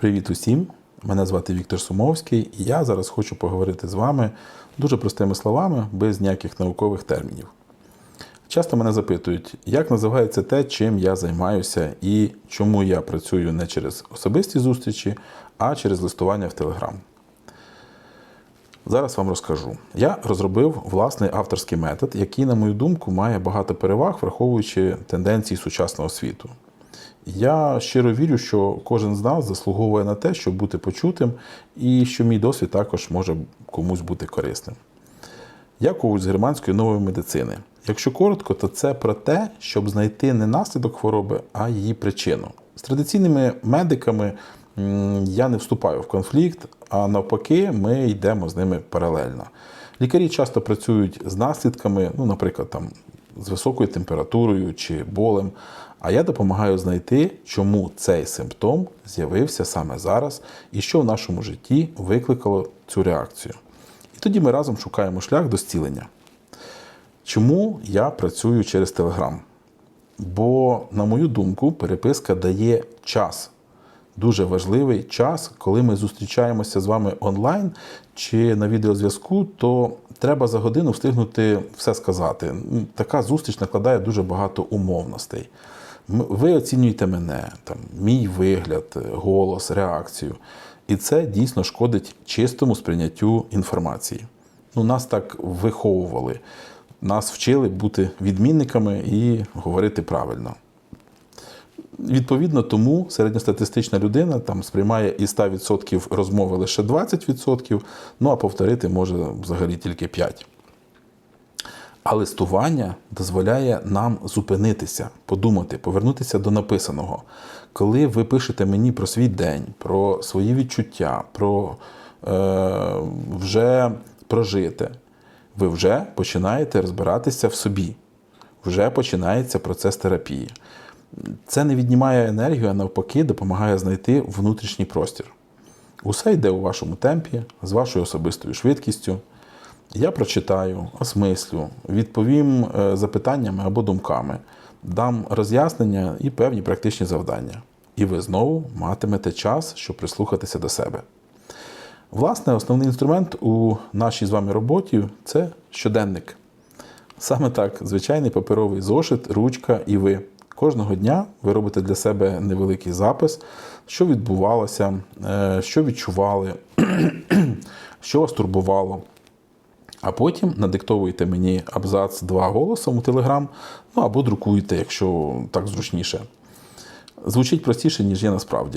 Привіт усім! Мене звати Віктор Сумовський, і я зараз хочу поговорити з вами дуже простими словами, без ніяких наукових термінів. Часто мене запитують, як називається те, чим я займаюся, і чому я працюю не через особисті зустрічі, а через листування в Телеграм. Зараз вам розкажу. Я розробив власний авторський метод, який, на мою думку, має багато переваг, враховуючи тенденції сучасного світу. Я щиро вірю, що кожен з нас заслуговує на те, щоб бути почутим, і що мій досвід також може комусь бути корисним. Я коуч з германської нової медицини. Якщо коротко, то це про те, щоб знайти не наслідок хвороби, а її причину. З традиційними медиками я не вступаю в конфлікт, а навпаки, ми йдемо з ними паралельно. Лікарі часто працюють з наслідками, ну, наприклад, там, з високою температурою чи болем. А я допомагаю знайти, чому цей симптом з'явився саме зараз і що в нашому житті викликало цю реакцію. І тоді ми разом шукаємо шлях до зцілення. Чому я працюю через Телеграм? Бо, на мою думку, переписка дає час. Дуже важливий час, коли ми зустрічаємося з вами онлайн чи на відеозв'язку, то треба за годину встигнути все сказати. Така зустріч накладає дуже багато умовностей. Ви оцінюєте мене, там, мій вигляд, голос, реакцію. І це дійсно шкодить чистому сприйняттю інформації. Ну, нас так виховували. Нас вчили бути відмінниками і говорити правильно. Відповідно, тому середньостатистична людина там сприймає із 100% розмови лише 20%, ну а повторити може взагалі тільки 5%. А листування дозволяє нам зупинитися, подумати, повернутися до написаного. Коли ви пишете мені про свій день, про свої відчуття, про е, вже прожите, ви вже починаєте розбиратися в собі, вже починається процес терапії. Це не віднімає енергію, а навпаки, допомагає знайти внутрішній простір. Усе йде у вашому темпі, з вашою особистою швидкістю. Я прочитаю, осмислю, відповім е, запитаннями або думками, дам роз'яснення і певні практичні завдання. І ви знову матимете час, щоб прислухатися до себе. Власне, основний інструмент у нашій з вами роботі це щоденник. Саме так, звичайний паперовий зошит, ручка і ви. Кожного дня ви робите для себе невеликий запис, що відбувалося, е, що відчували, що вас турбувало. А потім надиктовуєте мені абзац 2 голосом у Телеграм, ну або друкуєте, якщо так зручніше. Звучить простіше, ніж є насправді.